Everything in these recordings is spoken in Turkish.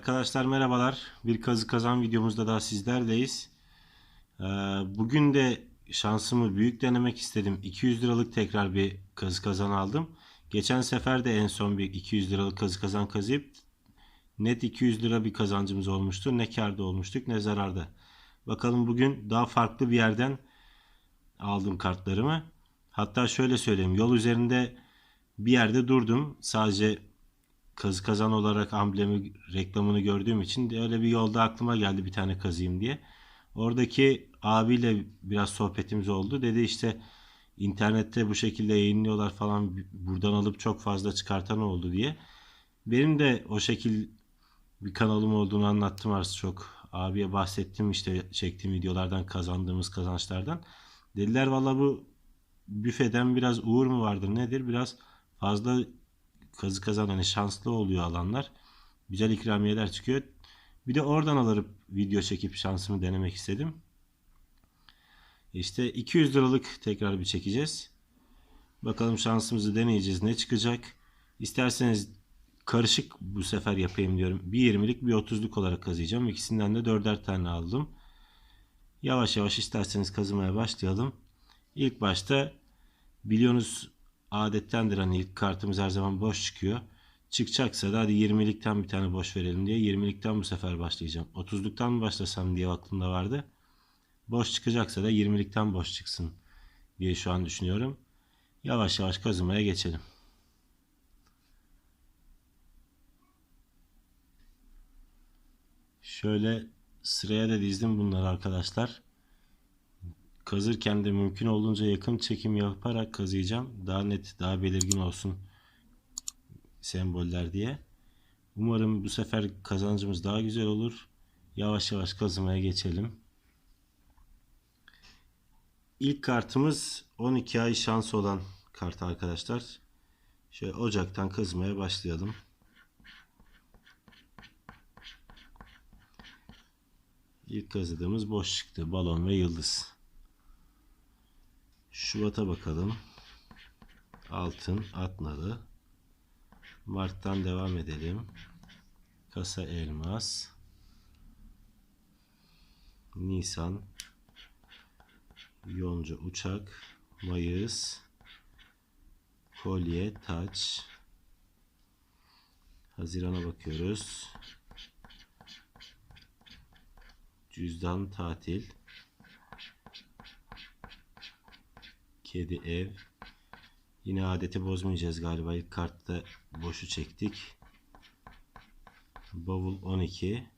Arkadaşlar merhabalar. Bir kazı kazan videomuzda daha sizlerleyiz. Ee, Bugün de şansımı büyük denemek istedim. 200 liralık tekrar bir kazı kazan aldım. Geçen sefer de en son bir 200 liralık kazı kazan kazıyıp net 200 lira bir kazancımız olmuştu. Ne karda olmuştuk ne zararda. Bakalım bugün daha farklı bir yerden aldım kartlarımı. Hatta şöyle söyleyeyim. Yol üzerinde bir yerde durdum. Sadece kazı kazan olarak amblemi reklamını gördüğüm için de öyle bir yolda aklıma geldi bir tane kazıyım diye. Oradaki abiyle biraz sohbetimiz oldu. Dedi işte internette bu şekilde yayınlıyorlar falan buradan alıp çok fazla çıkartan oldu diye. Benim de o şekil bir kanalım olduğunu anlattım az çok. Abiye bahsettim işte çektiğim videolardan kazandığımız kazançlardan. Dediler valla bu büfeden biraz uğur mu vardır nedir? Biraz fazla kazı kazan hani şanslı oluyor alanlar. Güzel ikramiyeler çıkıyor. Bir de oradan alırıp video çekip şansımı denemek istedim. İşte 200 liralık tekrar bir çekeceğiz. Bakalım şansımızı deneyeceğiz. Ne çıkacak? İsterseniz karışık bu sefer yapayım diyorum. Bir 20'lik bir 30'luk olarak kazıyacağım. İkisinden de 4'er tane aldım. Yavaş yavaş isterseniz kazımaya başlayalım. İlk başta biliyorsunuz adettendir hani ilk kartımız her zaman boş çıkıyor. Çıkacaksa da hadi 20'likten bir tane boş verelim diye 20'likten bu sefer başlayacağım. 30'luktan mı başlasam diye aklımda vardı. Boş çıkacaksa da 20'likten boş çıksın diye şu an düşünüyorum. Yavaş yavaş kazımaya geçelim. Şöyle sıraya da dizdim bunları arkadaşlar. Kazırken de mümkün olduğunca yakın çekim yaparak kazıyacağım. Daha net, daha belirgin olsun semboller diye. Umarım bu sefer kazancımız daha güzel olur. Yavaş yavaş kazımaya geçelim. İlk kartımız 12 ay şans olan kart arkadaşlar. Şöyle ocaktan kazmaya başlayalım. İlk kazıdığımız boş çıktı. Balon ve yıldız. Şubat'a bakalım. Altın, atnalı. Mart'tan devam edelim. Kasa elmas. Nisan. Yonca uçak. Mayıs. Kolye, taç. Haziran'a bakıyoruz. Cüzdan, tatil. Kedi ev. Yine adeti bozmayacağız galiba. İlk kartta boşu çektik. Bavul 12.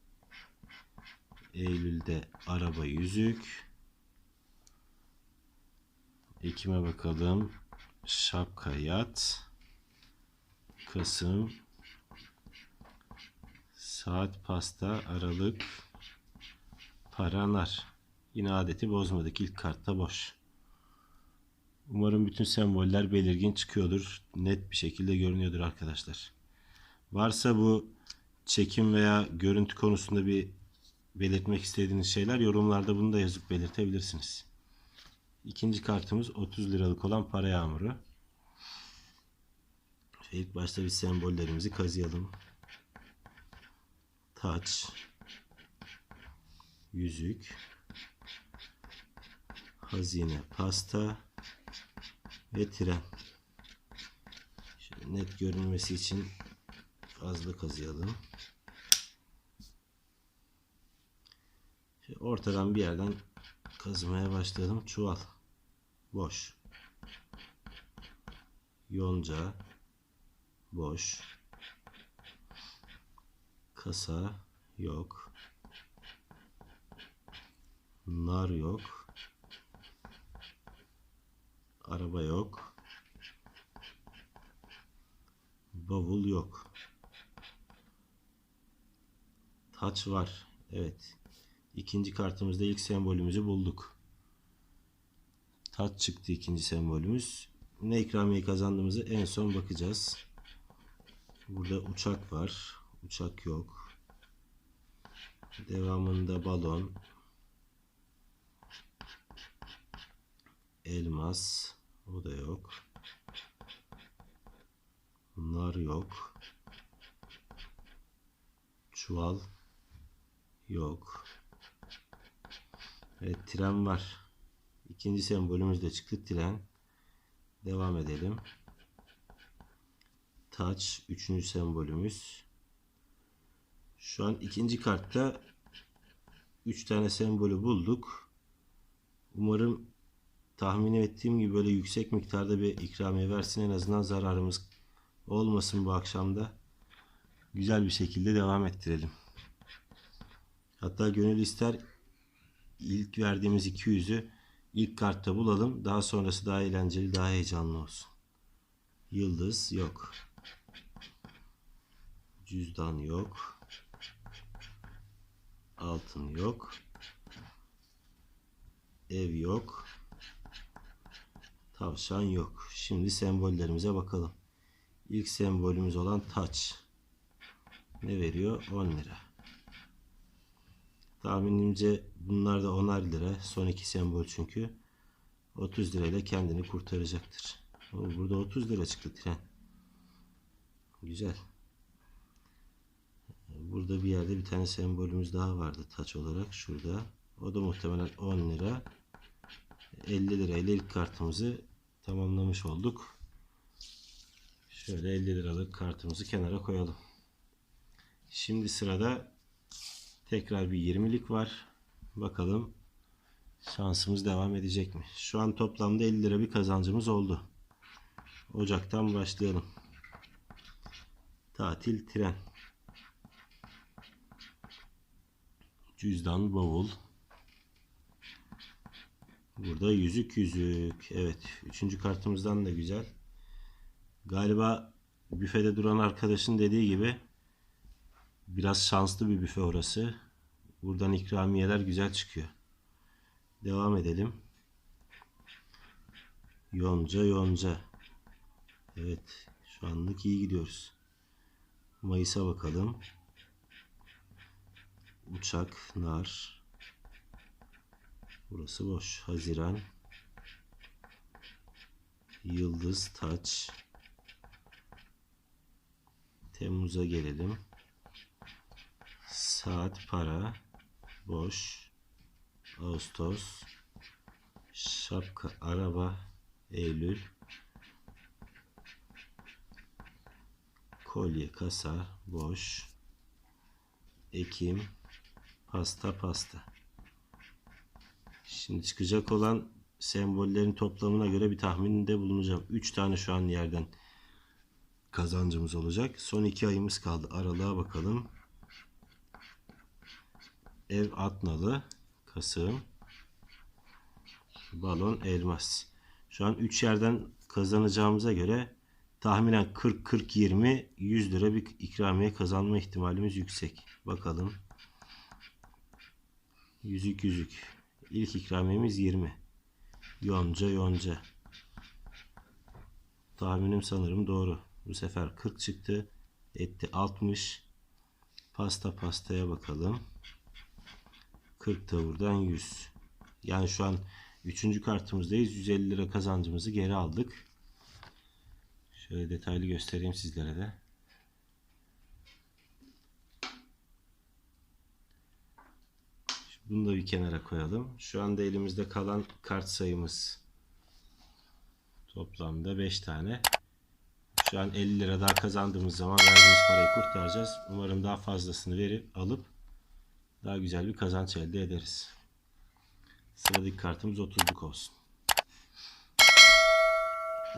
Eylül'de araba yüzük. Ekim'e bakalım. Şapka yat. Kasım. Saat pasta Aralık. Paralar. Yine adeti bozmadık. İlk kartta boş. Umarım bütün semboller belirgin çıkıyordur. Net bir şekilde görünüyordur arkadaşlar. Varsa bu çekim veya görüntü konusunda bir belirtmek istediğiniz şeyler yorumlarda bunu da yazıp belirtebilirsiniz. İkinci kartımız 30 liralık olan para yağmuru. İlk başta bir sembollerimizi kazıyalım. Taç, yüzük, hazine, pasta, ve tren. Şöyle net görünmesi için fazla kazıyalım. Şöyle ortadan bir yerden kazmaya başladım. Çuval. Boş. Yonca. Boş. Kasa. Yok. Nar yok. Araba yok. Bavul yok. Taç var. Evet. İkinci kartımızda ilk sembolümüzü bulduk. Taç çıktı ikinci sembolümüz. Ne ikramiye kazandığımızı en son bakacağız. Burada uçak var. Uçak yok. Devamında balon. Elmas. O da yok. Nar yok. Çuval yok. Evet tren var. İkinci sembolümüz de çıktı tren. Devam edelim. Taç üçüncü sembolümüz. Şu an ikinci kartta 3 tane sembolü bulduk. Umarım tahmin ettiğim gibi böyle yüksek miktarda bir ikramiye versin. En azından zararımız olmasın bu akşamda. Güzel bir şekilde devam ettirelim. Hatta gönül ister ilk verdiğimiz 200'ü ilk kartta bulalım. Daha sonrası daha eğlenceli, daha heyecanlı olsun. Yıldız yok. Cüzdan yok. Altın yok. Ev yok. Tavşan yok. Şimdi sembollerimize bakalım. İlk sembolümüz olan taç. Ne veriyor? 10 lira. Tahminimce bunlar da 10'ar lira. Son iki sembol çünkü. 30 lirayla kendini kurtaracaktır. Burada 30 lira çıktı tren. Güzel. Burada bir yerde bir tane sembolümüz daha vardı taç olarak. Şurada. O da muhtemelen 10 lira. 50 lirayla ilk kartımızı tamamlamış olduk. Şöyle 50 liralık kartımızı kenara koyalım. Şimdi sırada tekrar bir 20'lik var. Bakalım şansımız devam edecek mi? Şu an toplamda 50 lira bir kazancımız oldu. Ocaktan başlayalım. Tatil tren. Cüzdan bavul. Burada yüzük yüzük. Evet. Üçüncü kartımızdan da güzel. Galiba büfede duran arkadaşın dediği gibi biraz şanslı bir büfe orası. Buradan ikramiyeler güzel çıkıyor. Devam edelim. Yonca yonca. Evet. Şu anlık iyi gidiyoruz. Mayıs'a bakalım. Uçak, nar. Burası boş. Haziran. Yıldız, taç. Temmuz'a gelelim. Saat, para. Boş. Ağustos. Şapka, araba. Eylül. Kolye, kasa. Boş. Ekim. Pasta, pasta. Şimdi çıkacak olan sembollerin toplamına göre bir tahminde bulunacağım. 3 tane şu an yerden kazancımız olacak. Son 2 ayımız kaldı. Aralığa bakalım. Ev Atnalı, Kasım, Balon Elmas. Şu an 3 yerden kazanacağımıza göre tahminen 40 40 20 100 lira bir ikramiye kazanma ihtimalimiz yüksek. Bakalım. Yüzük yüzük. İlk ikramiyemiz 20. Yonca yonca. Tahminim sanırım doğru. Bu sefer 40 çıktı. Etti 60. Pasta pastaya bakalım. 40 da buradan 100. Yani şu an 3. kartımızdayız. 150 lira kazancımızı geri aldık. Şöyle detaylı göstereyim sizlere de. Bunu da bir kenara koyalım. Şu anda elimizde kalan kart sayımız toplamda 5 tane. Şu an 50 lira daha kazandığımız zaman verdiğimiz parayı kurtaracağız. Umarım daha fazlasını verip alıp daha güzel bir kazanç elde ederiz. Sıradaki kartımız 30'luk olsun.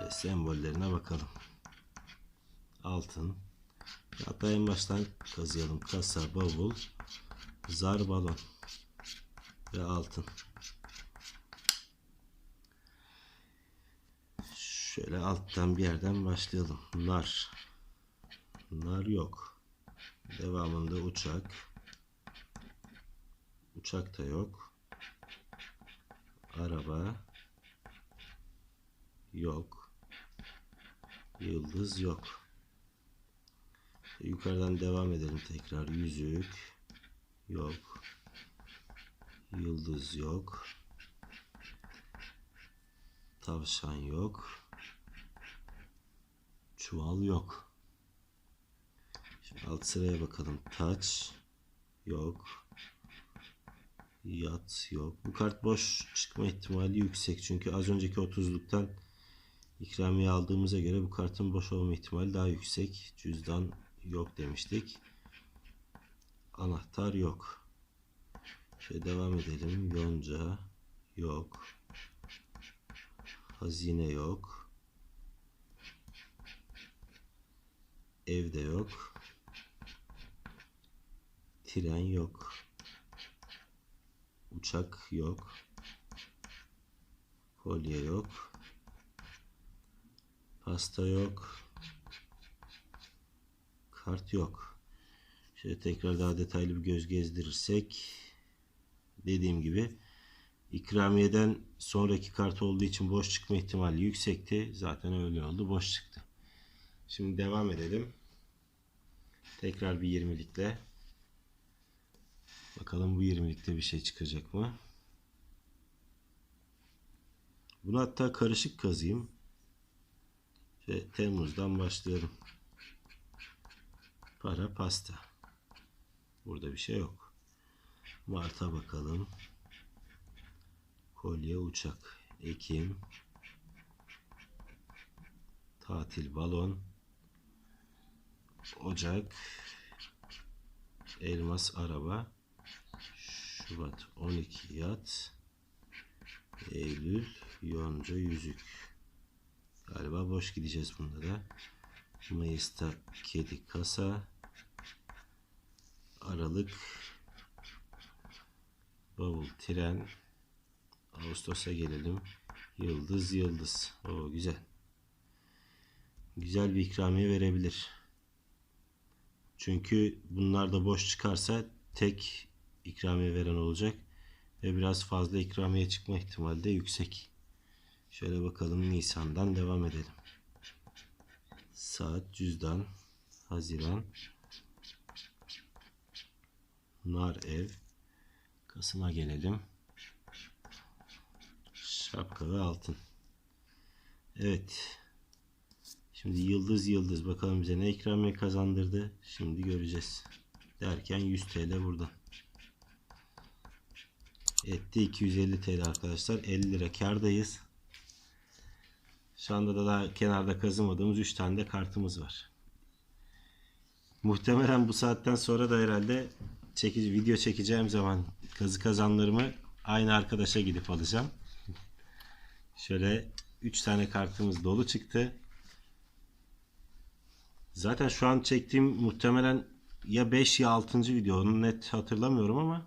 Ve sembollerine bakalım. Altın. Hatta en baştan kazıyalım. Kasa, bavul, zar, balon ve altın. Şöyle alttan bir yerden başlayalım. Nar. Nar yok. Devamında uçak. Uçak da yok. Araba. Yok. Yıldız yok. Yukarıdan devam edelim tekrar. Yüzük. Yok. Yıldız yok. Tavşan yok. Çuval yok. Şimdi alt sıraya bakalım. Taç, yok. Yat yok. Bu kart boş çıkma ihtimali yüksek. Çünkü az önceki 30'luktan ikramiye aldığımıza göre bu kartın boş olma ihtimali daha yüksek. Cüzdan yok demiştik. Anahtar yok. Şöyle devam edelim. Yonca yok. Hazine yok. Evde yok. Tren yok. Uçak yok. Kolye yok. Pasta yok. Kart yok. Şöyle tekrar daha detaylı bir göz gezdirirsek dediğim gibi ikramiyeden sonraki kart olduğu için boş çıkma ihtimali yüksekti. Zaten öyle oldu. Boş çıktı. Şimdi devam edelim. Tekrar bir 20'likle. Bakalım bu 20'likte bir şey çıkacak mı? Bunu hatta karışık kazıyım. Ve Temmuz'dan başlayalım. Para pasta. Burada bir şey yok. Mart'a bakalım. Kolye uçak. Ekim. Tatil balon. Ocak. Elmas araba. Şubat 12 yat. Eylül yonca yüzük. Galiba boş gideceğiz bunda da. Mayıs'ta kedi kasa. Aralık bavul tren. Ağustos'a gelelim. Yıldız yıldız. O güzel. Güzel bir ikramiye verebilir. Çünkü bunlar da boş çıkarsa tek ikramiye veren olacak. Ve biraz fazla ikramiye çıkma ihtimali de yüksek. Şöyle bakalım Nisan'dan devam edelim. Saat cüzdan Haziran Nar ev Kasım'a gelelim. Şapka ve altın. Evet. Şimdi yıldız yıldız bakalım bize ne ikramiye kazandırdı. Şimdi göreceğiz. Derken 100 TL buradan. Etti 250 TL arkadaşlar. 50 lira kardayız. Şu anda da daha kenarda kazımadığımız 3 tane de kartımız var. Muhtemelen bu saatten sonra da herhalde çekici video çekeceğim zaman kazı kazanlarımı aynı arkadaşa gidip alacağım. Şöyle 3 tane kartımız dolu çıktı. Zaten şu an çektiğim muhtemelen ya 5 ya 6. video. Onu net hatırlamıyorum ama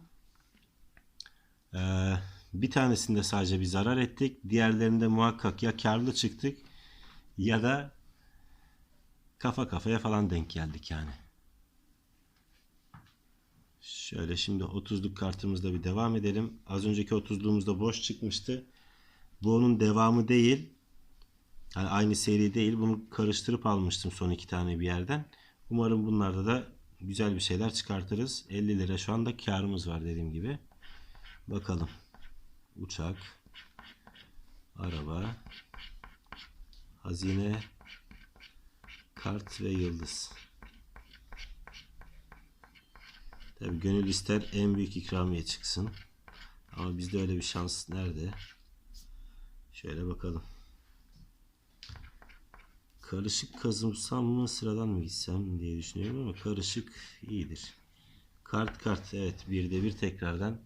ee, bir tanesinde sadece bir zarar ettik. Diğerlerinde muhakkak ya karlı çıktık ya da kafa kafaya falan denk geldik yani. Şöyle şimdi 30'luk kartımızda bir devam edelim. Az önceki 30'luğumuzda boş çıkmıştı. Bu onun devamı değil. Yani aynı seri değil. Bunu karıştırıp almıştım son iki tane bir yerden. Umarım bunlarda da güzel bir şeyler çıkartırız. 50 lira şu anda karımız var dediğim gibi. Bakalım. Uçak. Araba. Hazine. Kart ve yıldız. Tabi gönül ister en büyük ikramiye çıksın. Ama bizde öyle bir şans nerede? Şöyle bakalım. Karışık kazımsam mı sıradan mı gitsem diye düşünüyorum ama karışık iyidir. Kart kart evet bir de bir tekrardan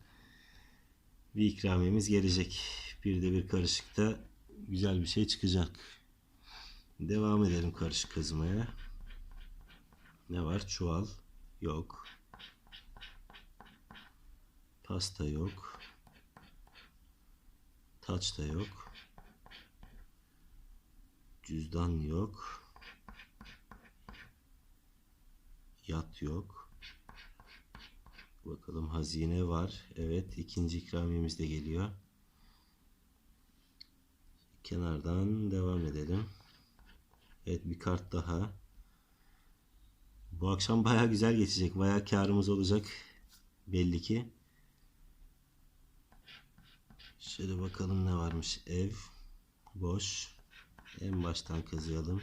bir ikramiyemiz gelecek. Bir de bir karışıkta güzel bir şey çıkacak. Devam edelim karışık kazımaya. Ne var? Çuval yok. Pasta yok. Taç da yok. Cüzdan yok. Yat yok. Bakalım hazine var. Evet ikinci ikramiyemiz de geliyor. Kenardan devam edelim. Evet bir kart daha. Bu akşam baya güzel geçecek. Baya karımız olacak. Belli ki. Şöyle bakalım ne varmış. Ev boş. En baştan kazıyalım.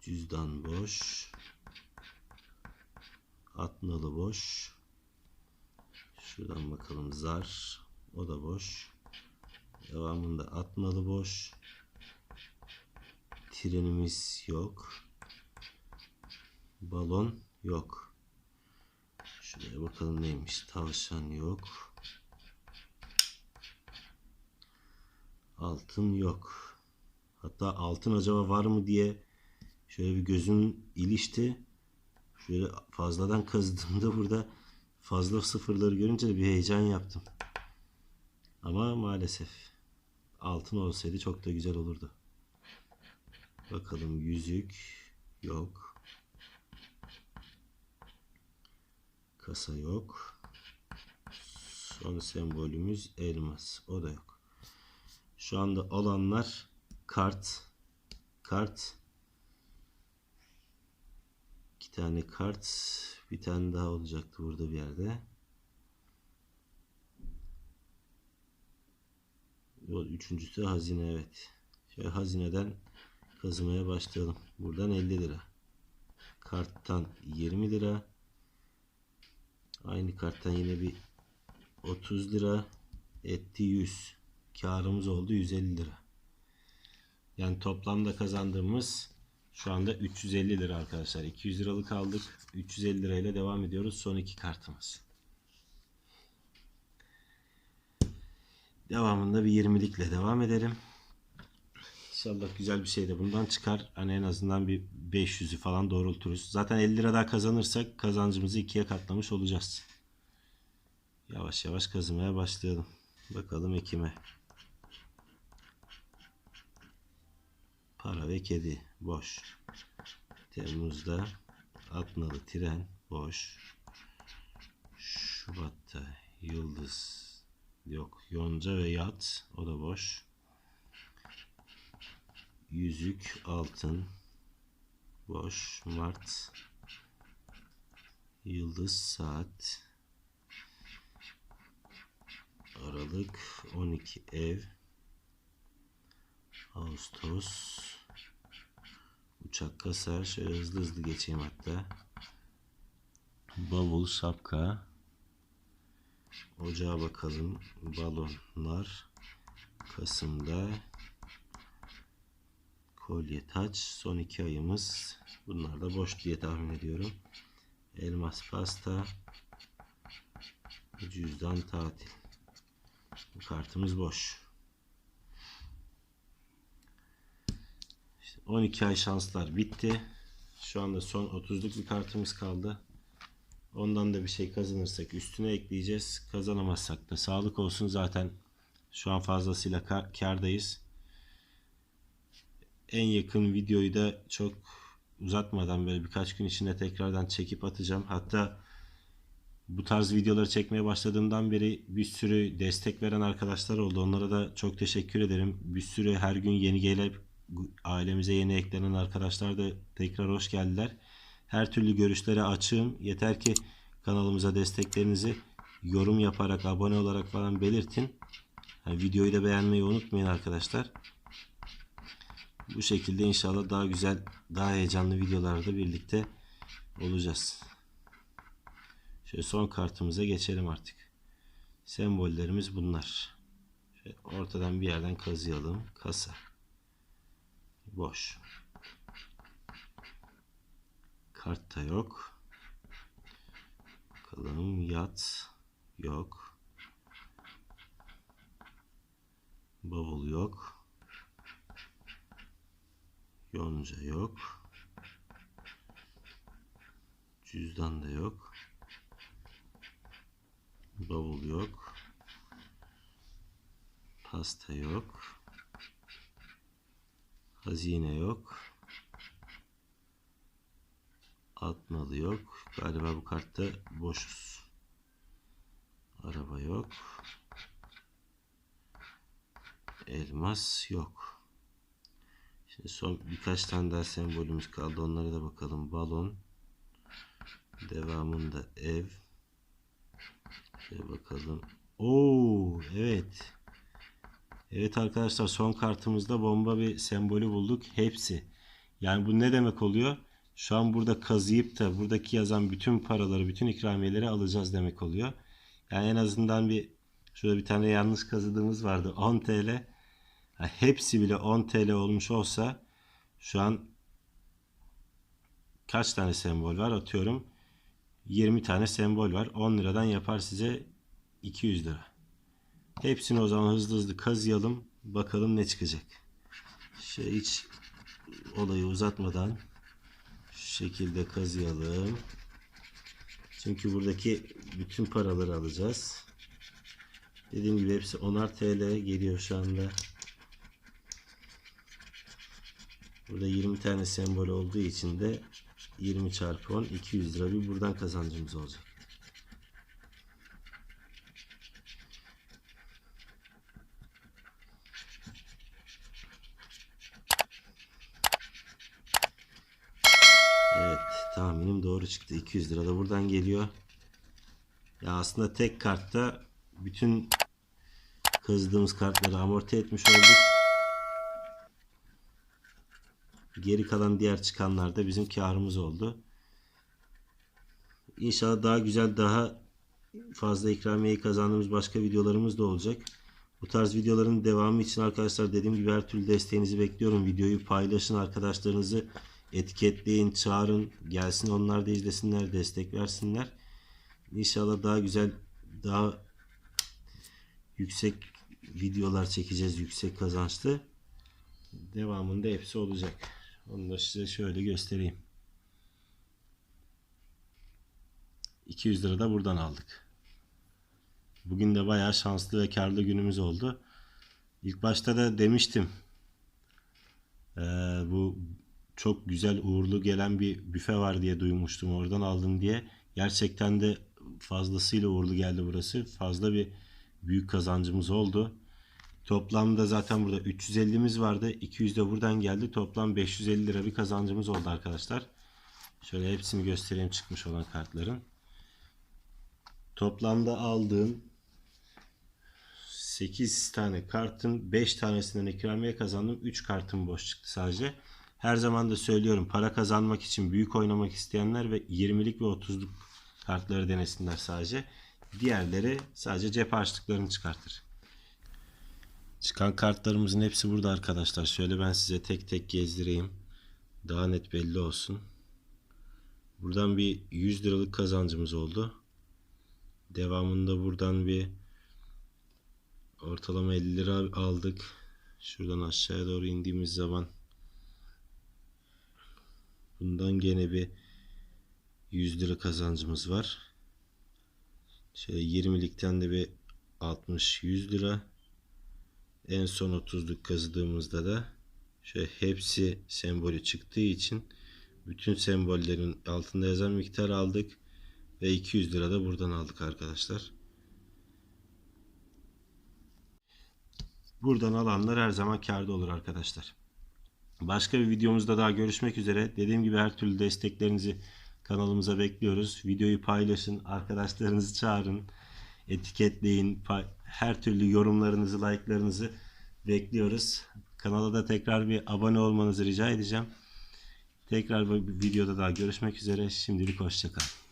Cüzdan boş. Atnalı boş. Şuradan bakalım zar. O da boş. Devamında atmalı boş. Trenimiz yok. Balon yok. Şuraya bakalım neymiş. Tavşan yok. Altın yok. Hatta altın acaba var mı diye şöyle bir gözüm ilişti. Şöyle fazladan kazdığımda burada fazla sıfırları görünce bir heyecan yaptım. Ama maalesef altın olsaydı çok da güzel olurdu. Bakalım yüzük yok. Kasa yok. Son sembolümüz elmas. O da yok. Şu anda olanlar kart, kart, iki tane kart, bir tane daha olacaktı burada bir yerde. Üçüncüsü hazine evet. Şöyle hazineden kazımaya başlayalım. Buradan 50 lira. Karttan 20 lira. Aynı karttan yine bir 30 lira. Etti 100. Karımız oldu 150 lira. Yani toplamda kazandığımız şu anda 350 lira arkadaşlar. 200 liralık aldık. 350 lirayla devam ediyoruz. Son iki kartımız. Devamında bir 20'likle devam edelim. İnşallah güzel bir şey de bundan çıkar. Hani en azından bir 500'ü falan doğrulturuz. Zaten 50 lira daha kazanırsak kazancımızı ikiye katlamış olacağız. Yavaş yavaş kazımaya başlayalım. Bakalım Ekim'e. Para ve kedi boş. Temmuz'da Atnalı tren boş. Şubat'ta Yıldız yok. Yonca ve Yat o da boş. Yüzük altın boş. Mart Yıldız saat Aralık 12 ev Ağustos Uçak kasar. Şöyle hızlı hızlı geçeyim hatta. Bavul, şapka. Ocağa bakalım. Balonlar. Kasım'da. Kolye, taç. Son iki ayımız. Bunlar da boş diye tahmin ediyorum. Elmas pasta. Cüzdan tatil. Bu kartımız boş. 12 ay şanslar bitti. Şu anda son 30'luk bir kartımız kaldı. Ondan da bir şey kazanırsak üstüne ekleyeceğiz. Kazanamazsak da sağlık olsun zaten şu an fazlasıyla kar- kardayız. En yakın videoyu da çok uzatmadan böyle birkaç gün içinde tekrardan çekip atacağım. Hatta bu tarz videoları çekmeye başladığımdan beri bir sürü destek veren arkadaşlar oldu. Onlara da çok teşekkür ederim. Bir sürü her gün yeni gelip ailemize yeni eklenen arkadaşlar da tekrar hoş geldiler. Her türlü görüşlere açığım. Yeter ki kanalımıza desteklerinizi yorum yaparak, abone olarak falan belirtin. Yani videoyu da beğenmeyi unutmayın arkadaşlar. Bu şekilde inşallah daha güzel, daha heyecanlı videolarda birlikte olacağız. Şöyle son kartımıza geçelim artık. Sembollerimiz bunlar. Şöyle ortadan bir yerden kazıyalım. Kasa. Boş. Kart da yok. Bakalım yat yok. Bavul yok. Yonca yok. Cüzdan da yok. Bavul yok. Pasta yok. Hazine yok. Atmalı yok. Galiba bu kartta boşuz. Araba yok. Elmas yok. Şimdi son birkaç tane daha sembolümüz kaldı. Onlara da bakalım. Balon. Devamında ev. Şöyle bakalım. Oo, evet. Evet arkadaşlar son kartımızda bomba bir sembolü bulduk. Hepsi. Yani bu ne demek oluyor? Şu an burada kazıyıp da buradaki yazan bütün paraları, bütün ikramiyeleri alacağız demek oluyor. Yani en azından bir şurada bir tane yanlış kazıdığımız vardı 10 TL. Ha, hepsi bile 10 TL olmuş olsa şu an kaç tane sembol var atıyorum 20 tane sembol var 10 liradan yapar size 200 lira. Hepsini o zaman hızlı hızlı kazıyalım bakalım ne çıkacak. Şey hiç olayı uzatmadan şu şekilde kazıyalım. Çünkü buradaki bütün paraları alacağız. Dediğim gibi hepsi 10'ar TL geliyor şu anda. Burada 20 tane sembol olduğu için de 20 çarpı 10 200 lira bir buradan kazancımız olacak. Evet doğru çıktı. 200 lira da buradan geliyor. Ya aslında tek kartta bütün kızdığımız kartları amorti etmiş olduk. Geri kalan diğer çıkanlar da bizim karımız oldu. İnşallah daha güzel daha fazla ikramiyeyi kazandığımız başka videolarımız da olacak. Bu tarz videoların devamı için arkadaşlar dediğim gibi her türlü desteğinizi bekliyorum. Videoyu paylaşın arkadaşlarınızı etiketleyin, çağırın, gelsin onlar da izlesinler, destek versinler. İnşallah daha güzel, daha yüksek videolar çekeceğiz, yüksek kazançlı. Devamında hepsi olacak. Onu da size şöyle göstereyim. 200 lira da buradan aldık. Bugün de bayağı şanslı ve karlı günümüz oldu. İlk başta da demiştim. Ee, bu çok güzel uğurlu gelen bir büfe var diye duymuştum. Oradan aldım diye. Gerçekten de fazlasıyla uğurlu geldi burası. Fazla bir büyük kazancımız oldu. Toplamda zaten burada 350'miz vardı. 200 de buradan geldi. Toplam 550 lira bir kazancımız oldu arkadaşlar. Şöyle hepsini göstereyim çıkmış olan kartların. Toplamda aldığım 8 tane kartın 5 tanesinden ikramiye kazandım. 3 kartım boş çıktı sadece. Her zaman da söylüyorum para kazanmak için büyük oynamak isteyenler ve 20'lik ve 30'luk kartları denesinler sadece. Diğerleri sadece cep harçlıklarını çıkartır. Çıkan kartlarımızın hepsi burada arkadaşlar. Şöyle ben size tek tek gezdireyim. Daha net belli olsun. Buradan bir 100 liralık kazancımız oldu. Devamında buradan bir ortalama 50 lira aldık. Şuradan aşağıya doğru indiğimiz zaman bundan gene bir 100 lira kazancımız var. Şöyle 20'likten de bir 60-100 lira. En son 30'luk kazıdığımızda da şöyle hepsi sembolü çıktığı için bütün sembollerin altında yazan miktar aldık ve 200 lira da buradan aldık arkadaşlar. Buradan alanlar her zaman karda olur arkadaşlar. Başka bir videomuzda daha görüşmek üzere. Dediğim gibi her türlü desteklerinizi kanalımıza bekliyoruz. Videoyu paylaşın, arkadaşlarınızı çağırın, etiketleyin. Her türlü yorumlarınızı, like'larınızı bekliyoruz. Kanala da tekrar bir abone olmanızı rica edeceğim. Tekrar bir videoda daha görüşmek üzere. Şimdilik hoşçakalın.